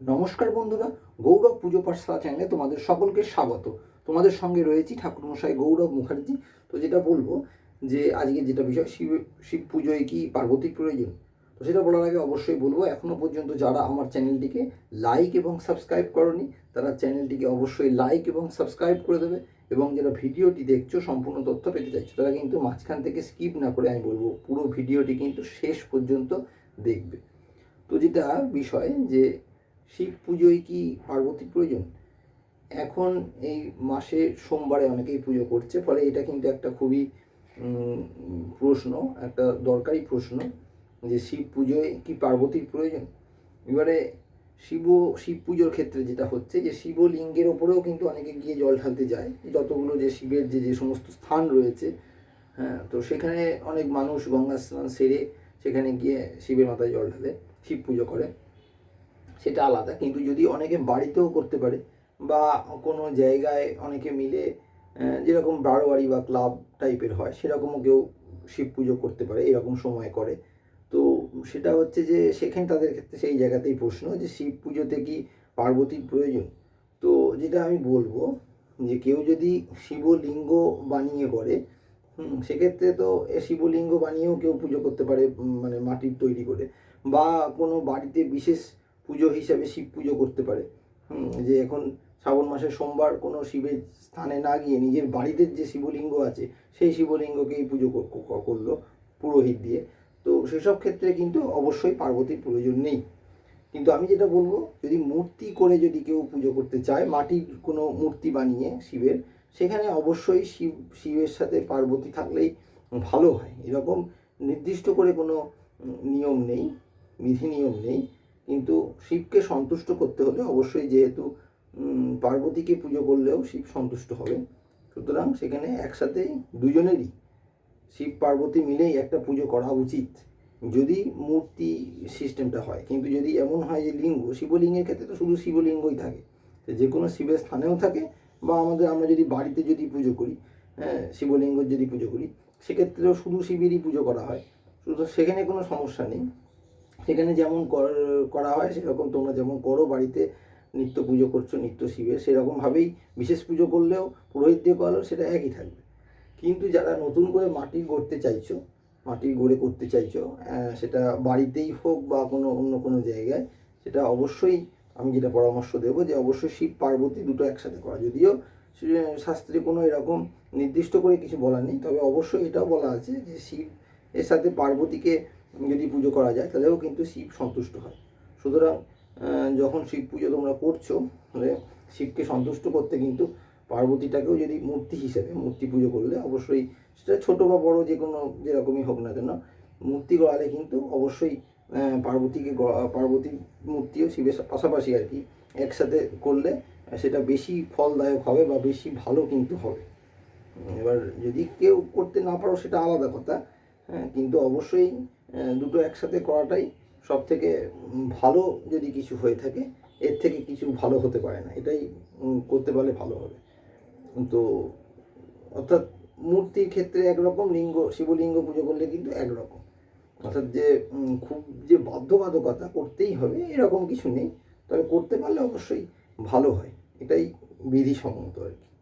নমস্কার বন্ধুরা, গৌরব পুজো পাঠশালা চ্যানেলে তোমাদের সকলকে স্বাগত। তোমাদের সঙ্গে রয়েছি ঠাকুরমশাই গৌরব মুখার্জি। তো যেটা বলব যে, আজকে যেটা বিষয়, শিব শিব পুজোয় কি পার্বতীর প্রয়োজন? তো সেটা বলার আগে অবশ্যই বলব এখনও পর্যন্ত যারা আমার চ্যানেলটিকে লাইক এবং সাবস্ক্রাইব করনি, তারা চ্যানেলটিকে অবশ্যই লাইক এবং সাবস্ক্রাইব করে দেবে এবং যারা ভিডিওটি দেখছ, সম্পূর্ণ তথ্য পেতে চাইছো, তারা কিন্তু মাঝখান থেকে স্কিপ না করে আমি বলব, পুরো ভিডিওটি কিন্তু শেষ পর্যন্ত দেখবে। তো যেটা বিষয় যে শিব পুজোয় কি পার্বতী প্রয়োজন? এখন এই মাসে সোমবারে অনেকেই পুজো করছে, ফলে এটা কিন্তু একটা খুবই প্রশ্ন, একটা দরকারি প্রশ্ন যে শিব পুজোয় কি পার্বতীর প্রয়োজন? এবারে শিব শিব পুজোর ক্ষেত্রে যেটা হচ্ছে যে শিবলিঙ্গের ওপরেও কিন্তু অনেকে গিয়ে জল ঢালতে যায়, যতগুলো যে শিবের যে যে সমস্ত স্থান রয়েছে হ্যাঁ তো সেখানে অনেক মানুষ গঙ্গা স্নান সেরে সেখানে গিয়ে শিবের মাথায় জল ঢালে, শিব পুজো করে। সেটা আলাদা। কিন্তু যদি অনেকে বাড়িতেও করতে পারে বা কোনো জায়গায় অনেকে মিলে যেরকম বারোয়ারি বা ক্লাব টাইপের হয়, সেরকমও কেউ শিব পুজো করতে পারে, এরকম সময় করে। তো সেটা হচ্ছে যে, সেখানে তাদের ক্ষেত্রে সেই জায়গাতেই প্রশ্ন যে, শিব পুজোতে কি পার্বতীর প্রয়োজন? তো যেটা আমি বলব যে, কেউ যদি শিবলিঙ্গ বানিয়ে করে সেক্ষেত্রে তো শিবলিঙ্গ বানিয়েও কেউ পুজো করতে পারে মানে মাটির তৈরি করে। বা কোনো বাড়িতে বিশেষ পুজো হিসাবে শিব পুজো করতে পারে। যে এখন শ্রাবণ মাসের সোমবার কোনো শিবের স্থানে না গিয়ে নিজের বাড়িতে যে শিবলিঙ্গ আছে, সেই শিবলিঙ্গকেই পুজো কর- কর- করল পুরোহিত দিয়ে। তো সেসব ক্ষেত্রে কিন্তু অবশ্যই পার্বতীর প্রয়োজন নেই। কিন্তু আমি যেটা বলব, যদি মূর্তি করে যদি কেউ পুজো করতে চায়, মাটির কোনো মূর্তি বানিয়ে শিবের, সেখানে অবশ্যই শিব, শিবের সাথে পার্বতী থাকলেই ভালো হয়। এরকম নির্দিষ্ট করে কোনো নিয়ম নেই, বিধি নিয়ম নেই। কিন্তু শিবকে সন্তুষ্ট করতে হলে অবশ্যই যেহেতু পার্বতীকে পুজো করলেও শিব সন্তুষ্ট হবে। সুতরাং সেখানে একসাথেই দুজনেরই শিব পার্বতী মিলেই একটা পুজো করা উচিত। যদি মূর্তি সিস্টেমটা হয়, কিন্তু যদি এমন হয় যে লিঙ্গ, শিবলিঙ্গের ক্ষেত্রে তো শুধু শিবলিঙ্গই থাকে। তো যে কোনো শিবের স্থানেও থাকে বা আমাদের, আমরা যদি বাড়িতে যদি পুজো করি হ্যাঁ শিবলিঙ্গর যদি পুজো করি, সেক্ষেত্রেও শুধু শিবেরই পুজো করা হয়। শুধু সেখানে কোনো সমস্যা নেই। সেখানে যেমন কর- হয়, সেরকম তোমরা যেমন করো, বাড়িতে নিত্য পুজো করছ, নিত্য শিবের, সেরকমভাবেই বিশেষ পুজো করলেও পুরোহিত দিয়ে করালেও সেটা একই থাকবে। কিন্তু যারা নতুন করে মাটি গড়তে চাইছো, মাটি গড়ে করতে চাইছো সেটা বাড়িতেই হোক বা কোনো অন্য কোনো জায়গায়, সেটা অবশ্যই আমি যেটা পরামর্শ দেবো যে অবশ্যই শিব, পার্বতী দুটো একসাথে করা। যদিও শাস্ত্রে কোনো এরকম নির্দিষ্ট করে কিছু বলা নেই, তবে অবশ্যই এটাও বলা আছে যে শিব এর সাথে পার্বতীকে যদি পুজো করা যায়, তাহলেও কিন্তু শিব সন্তুষ্ট হয়। সুতরাং যখন শিব পুজো তোমরা করছ, তাহলে শিবকে সন্তুষ্ট করতে কিন্তু পার্বতীটাকেও যদি মূর্তি হিসেবে মূর্তি পুজো করলে অবশ্যই সেটা ছোটো বা বড় যে কোনো যেরকমই হোক না কেন, মূর্তি গড়ালে কিন্তু অবশ্যই পার্বতীকে পার্বতীর মূর্তিও শিবের পাশাপাশি আর কি একসাথে করলে সেটা বেশি ফলদায়ক হবে বা বেশি ভালো কিন্তু হবে। এবার যদি কেউ করতে না পারো সেটা আলাদা কথা হ্যাঁ কিন্তু অবশ্যই দুটো একসাথে করাটাই সব থেকে ভালো যদি কিছু হয়ে থাকে, এর থেকে কিছু ভালো হতে পারে না। এটাই করতে পারলে ভালো হবে। তো, অর্থাৎ মূর্তির ক্ষেত্রে একরকম, লিঙ্গ, শিবলিঙ্গ পুজো করলে কিন্তু একরকম। অর্থাৎ যে খুব যে বাধ্যবাধকতা করতেই হবে, এরকম কিছু নেই। তবে করতে পারলে অবশ্যই ভালো হয়। এটাই বিধিসম্মত আর কি।